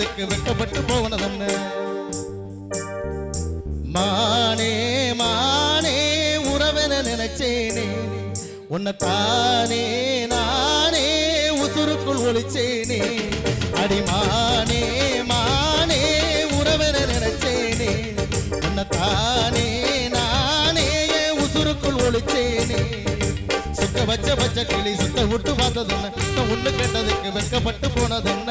கேட்டதுக்கு வெட்டப்பட்டு போனதென்ன மானே மானே உறவென நினைச்சேனே. உன்னை தானே நானே உசுருக்குள் ஒளிச்சேனே. அடிமானே மானே உறவென நினைச்சேனே. உன்னை தானே நானே உசுருக்குள் ஒளிச்சேனே. சுத்த வச்ச பச்சை கிளி சுத்த விட்டு பார்த்தது என்ன ஒண்ணு கேட்டதுக்கு வெக்கப்பட்டு போனது என்ன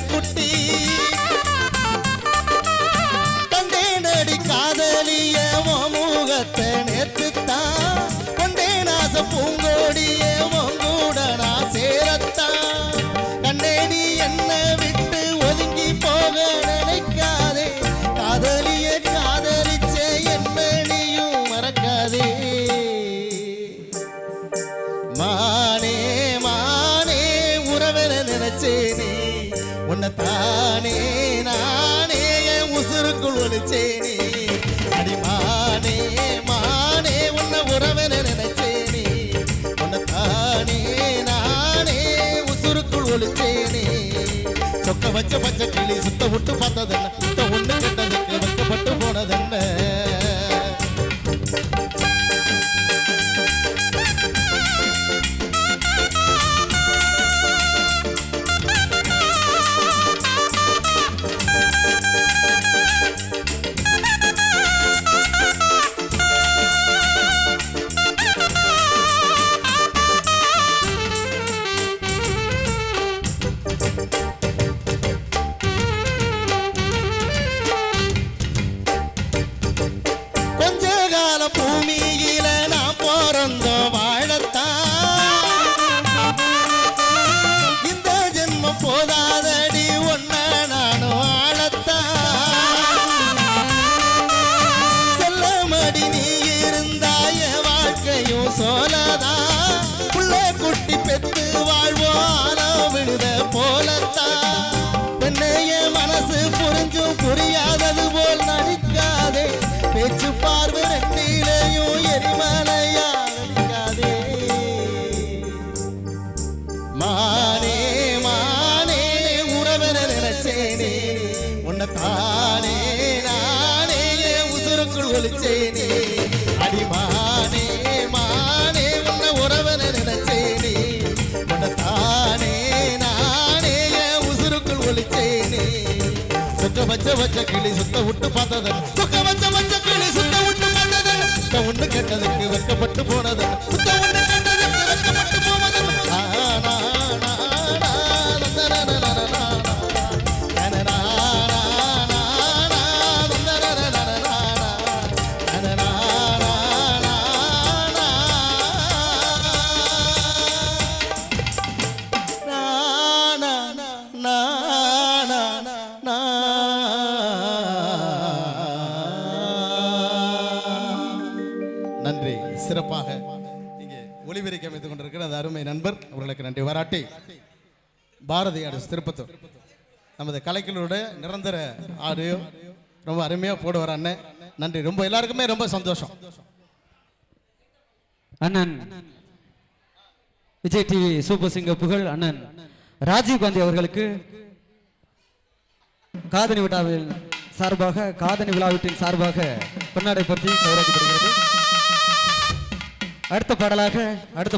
செல்லக்குட்டி கண்டேனடி காதலிய முகத்தை நேர்த்துத்தான் கொண்டேன் ஆசை பூங்கோடிய உன் கூட நான் சேரத்தான் கண்ணே நீ என்ன விட்டு ஒதுங்கி போக நினைக்காதே. காதலிய காதலிச்ச என்ன நீயும் மறக்காதே. மானே மானே உறவென நினைச்சேனே. உன்னை தானே நானே என் உசுருக்குள் ஒழிச்சேனே அடி மானே உன்னை உறவென நினைச்சேனே. உன்னை தானே நானே உசுருக்குள் ஒளிச்சேனே. சொக்க வச்ச பச்சை கிளி சுத்த விட்டு பார்த்ததென்ன? சுத்த ஒன்று கிட்டதுக்கு வைக்கப்பட்டு போனதென்ன? பூமியில நாம் பிறந்தோம் வாழத்தான். இந்த ஜென்மம் போதாதடி ஒன்ன நானும் ஆளத்தான். செல்லமடி நீ இருந்தாய வாழ்க்கையும் சோலதா புள்ள குட்டி பெத்து வாழ்வோம் ஆலோ விழுத போலத்தான். என்னைய மனசு புரிஞ்சும் புரியாதது போல் நடிக்காதே. பேச்சு பார்வை ஒழிச்சேனே உன்னை தானே நானே என் உசுருக்குள் ஒளிச்சேனே அடிமானே மானே உன்னை உறவன நினைச்சேனே. உன்னை தானே நானே உசுருக்குள் ஒழிச்சேனே. சுத்த வச்ச வச்ச கிளி சுத்த விட்டு பார்த்தது. சுத்த வச்ச வச்ச கிளி சுத்த விட்டு பார்த்தது. சுத்த ஒண்ணு கெட்டதுக்கு வெக்கப்பட்டு போனது. சுத்த ஒண்ணு கெட்டது நன்றி. சிறப்பாக இங்கே ஒளிபெருக்கி அமைத்துக் கொண்டிருக்கிற அந்த அருமை நண்பர் அவர்களுக்கு நன்றி வராட்டி பாரதி அரசு திருப்பத்தூர். நமது கலைஞர்களோட நிரந்தர ஆடியோ. ரொம்ப அருமையாக போடுவார் அண்ணன் நன்றி. ரொம்ப எல்லாருக்குமே ரொம்ப சந்தோஷம். அண்ணன். விஜய் டிவி சூப்பர் சிங்கர் புகழ் அண்ணன் ராஜீவ் காந்தி அவர்களுக்கு காதணி விழாவின் சார்பாக காதணி விழாவீட்டின் சார்பாக பொன்னாடை பற்றி கௌரவிக்கப்படுகிறது. அடுத்த பாடலாக அடுத்த